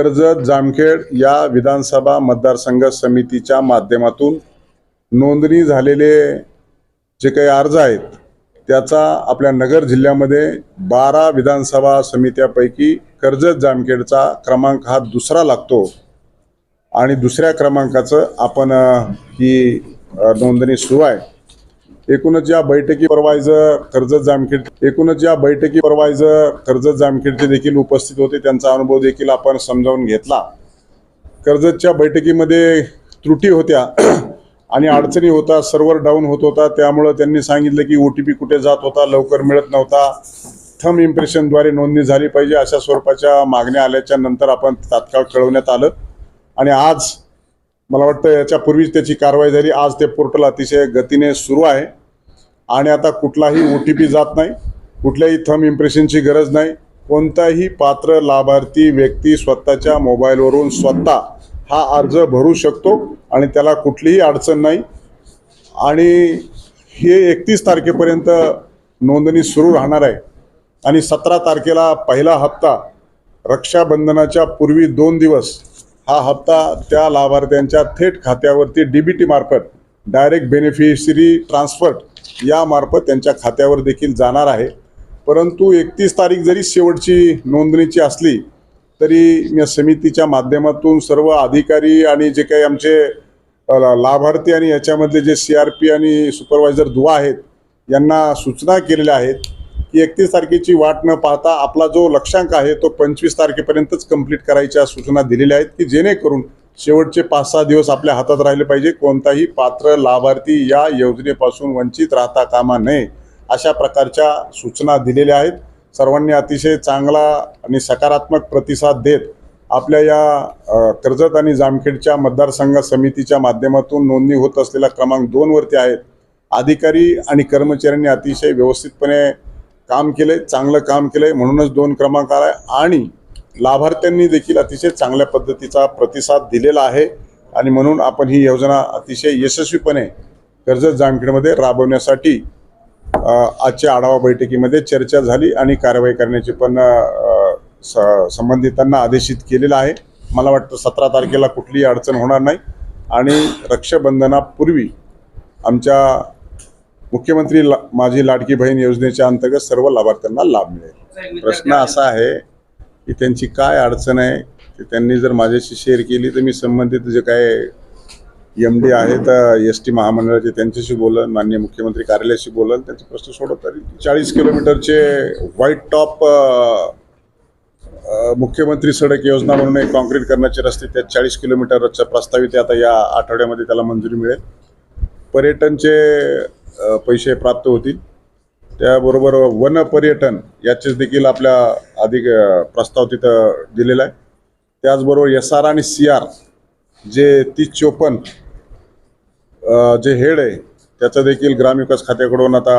कर्जत जामखेड या विधानसभा मतदारसंघ समितीच्या माध्यमातून नोंदणी झालेले जे काही अर्ज आहेत त्याचा आपल्या नगर जिल्ह्यामध्ये बारा विधानसभा समित्यापैकी कर्जत जामखेडचा क्रमांक हा दुसरा लागतो. आणि दुसऱ्या क्रमांकाचं आपण ही नोंदणी सुरू आहे. एकूणच या बैठकी परवायचं कर्जत जामखेड एकूणच या बैठकी परवायचं कर्जत जामखेडचे देखील उपस्थित होते. त्यांचा अनुभव देखील आपण समजावून घेतला. कर्जतच्या बैठकीमध्ये त्रुटी होत्या आणि अडचणी होता सर्व्हर डाऊन होत होता. त्यामुळं त्यांनी सांगितलं की ओ टी पी कुठे जात होता लवकर मिळत नव्हता. थम इम्प्रेशनद्वारे नोंदणी झाली पाहिजे अशा स्वरूपाच्या मागण्या आल्याच्यानंतर आपण तात्काळ कळवण्यात आलं. आणि आज मला वाटतं याच्यापूर्वीच त्याची कारवाई झाली. आज ते पोर्टल अतिशय गतीने सुरू आहे. आणि आता कुठलाही ओ टी पी जात नाही कुठल्याही थम इम्प्रेशनची गरज नाही. कोणताही पात्र लाभार्थी व्यक्ती स्वतःच्या मोबाईलवरून स्वतः हा अर्ज भरू शकतो आणि त्याला कुठलीही अडचण नाही. आणि हे एकतीस तारखेपर्यंत नोंदणी सुरू राहणार आहे. आणि सतरा तारखेला पहिला हप्ता रक्षाबंधनाच्या पूर्वी दोन दिवस हा हप्ता त्या लाभार्थ्यांच्या थेट खात्यावरती डी बी टीमार्फत डायरेक्ट बेनिफिशरी ट्रान्सफर यामार्फत त्यांच्या खात्यावर देखील जाणार आहे. परंतु एकतीस तारीख जरी शेवटची नोंदणीची असली तरी या समितीच्या माध्यमातून सर्व अधिकारी आणि जे काही आमचे लाभार्थी आणि याच्यामधले जे सी आर पी आणि सुपरवायझर दुवा आहेत यांना सूचना केलेल्या आहेत की एकतीस तारखेची वाट न पाहता आपला जो लक्षांक आहे तो पंचवीस तारखेपर्यंतच कंप्लीट करायच्या सूचना दिलेल्या आहेत की जेणेकरून शेवटचे पाच सहा दिवस आपल्या हातात राहिले पाहिजे. कोणताही पात्र लाभार्थी या योजनेपासून वंचित राहता कामा नये अशा प्रकारच्या सूचना दिलेल्या आहेत. सर्वांनी अतिशय चांगला आणि सकारात्मक प्रतिसाद देत आपल्या या कर्जत आणि जामखेडच्या मतदारसंघ समितीच्या माध्यमातून नोंदणी होत असलेला क्रमांक दोनवरती आहेत अधिकारी आणि कर्मचाऱ्यांनी अतिशय व्यवस्थितपणे काम केले चांगलं काम केलंय. म्हणूनच दोन क्रमांक आहे आणि लाभार्थ्यांनी देखील अतिशय चांगल्या पद्धतीचा प्रतिसाद दिलेला आहे. आणि म्हणून आपण ही योजना अतिशय यशस्वीपणे कर्जत जामखेडमध्ये राबवण्यासाठी आजच्या आढावा बैठकीमध्ये चर्चा झाली आणि कारवाई करण्याची पण स- संबंधितांना आदेशित केलेलं आहे. मला वाटतं सतरा तारखेला कुठलीही अडचण होणार नाही. आणि रक्षाबंधनापूर्वी आमच्या मुख्यमंत्री ला माझी लाडकी बहीण योजनेच्या अंतर्गत सर्व लाभार्थ्यांना लाभ मिळेल. प्रश्न असा आहे की त्यांची काय अडचण आहे ते त्यांनी जर माझ्याशी शेअर केली तर मी संबंधित जे काय एम डी आहे तर एस टी महामंडळाचे त्यांच्याशी बोलन मान्य मुख्यमंत्री कार्यालयाशी बोलन त्यांचे प्रश्न सोडत तरी चाळीस किलोमीटरचे व्हाईट टॉप मुख्यमंत्री सडक योजना म्हणून एक कॉन्क्रीट करण्याचे रस्ते त्या चाळीस किलोमीटरच्या प्रस्तावित आता या आठवड्यामध्ये त्याला मंजुरी मिळेल. पर्यटनचे पैसे प्राप्त होतील. त्याबरोबर वन पर्यटन याचेच देखील आपल्या अधिक प्रस्ताव तिथं दिलेला आहे. त्याचबरोबर एस आर आणि सी आर जे तीस चोपन्न जे हेड आहे त्याचं देखील ग्रामविकास खात्याकडून आता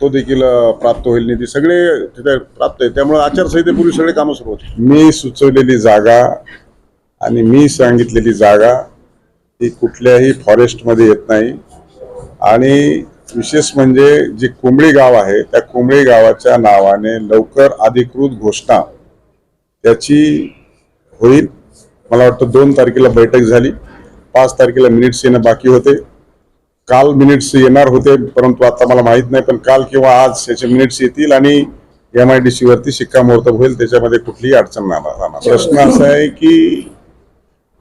तो देखील प्राप्त होईल निधी. सगळे तिथे प्राप्त आहे. त्यामुळे आचारसंहितेपूर्वी सगळे कामं सुरू होते. मी सुचवलेली जागा आणि मी सांगितलेली जागा ही कुठल्याही फॉरेस्टमध्ये येत नाही. आणि विशेष म्हणजे जे कुंबळी गाव आहे त्या कुंबळी गावाच्या नावाने लवकर अधिकृत घोषणा त्याची होईल. मला वाटतं दोन तारखेला बैठक झाली. पाच तारखेला मिनिट्स येणं बाकी होते. काल मिनिट्स येणार होते परंतु आता मला माहीत नाही पण काल किंवा आज याचे मिनिट्स येतील आणि एम आय डी सी वरती शिक्कामोर्तब होईल. त्याच्यामध्ये कुठलीही अडचण नाही राहणार प्रश्न असा आहे की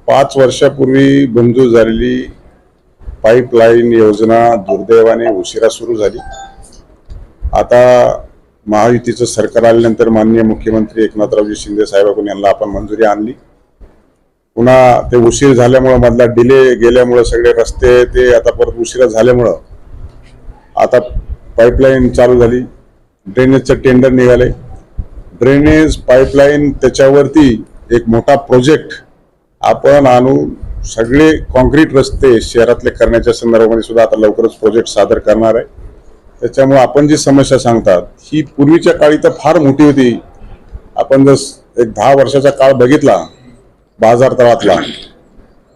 पाच वर्षापूर्वी मंजूर झालेली पाईपलाईन योजना दुर्दैवाने उशिरा सुरू झाली. आता महायुतीचं सरकार आल्यानंतर माननीय मुख्यमंत्री एकनाथरावजी शिंदे साहेबांकडून यांना आपण मंजुरी आणली. पुन्हा ते उशीर झाल्यामुळं मधला डिले गेल्यामुळं सगळे रस्ते ते आता परत उशिरा झाल्यामुळं आता पाईपलाईन चालू झाली. ड्रेनेजचं टेंडर निघाले ड्रेनेज पाईपलाईन त्याच्यावरती एक मोठा प्रोजेक्ट आपण आणून सगळे कॉन्क्रीट रस्ते शहरातले करण्याच्या संदर्भामध्ये सुद्धा आता लवकरच प्रोजेक्ट सादर करणार आहे. त्याच्यामुळे आपण जी समस्या सांगतात ही पूर्वीच्या काळी तर फार मोठी होती. आपण जर एक दहा वर्षाचा काळ बघितला बाजार तळातला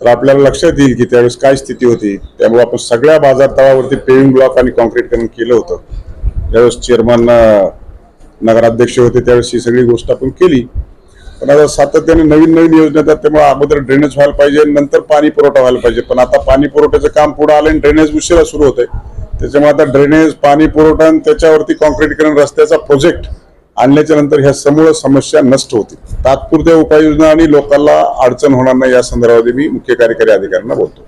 तर आपल्याला लक्षात येईल की त्यावेळेस काय स्थिती होती. त्यामुळे आपण सगळ्या बाजार तळावरती पेविंग ब्लॉक आणि कॉन्क्रीटकरण केलं होतं. ज्यावेळेस चेअरमन नगराध्यक्ष होते त्यावेळेस ही सगळी गोष्ट आपण केली. पण आता सातत्याने नवीन नवीन योजना येतात त्यामुळे अगोदर ड्रेनेज व्हायला पाहिजे नंतर पाणी पुरवठा व्हायला पाहिजे. पण आता पाणी पुरवठ्याचं काम पुढे आलं आणि ड्रेनेज उशिरा सुरू होतंय. त्याच्यामुळे आता ड्रेनेज पाणी पुरवठा आणि त्याच्यावरती कॉन्क्रीटीकरण रस्त्याचा प्रोजेक्ट आणल्याच्या नंतर ह्या समूळ समस्या नष्ट होतील. तात्पुरत्या उपाययोजना आणि लोकांना अडचण होणार नाही या संदर्भात मी मुख्य कार्यकारी अधिकाऱ्यांना बोलतो.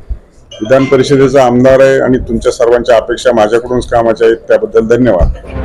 विधान परिषदेचा आमदार आहे आणि तुमच्या सर्वांच्या अपेक्षा माझ्याकडूनच कामाच्या आहेत त्याबद्दल धन्यवाद.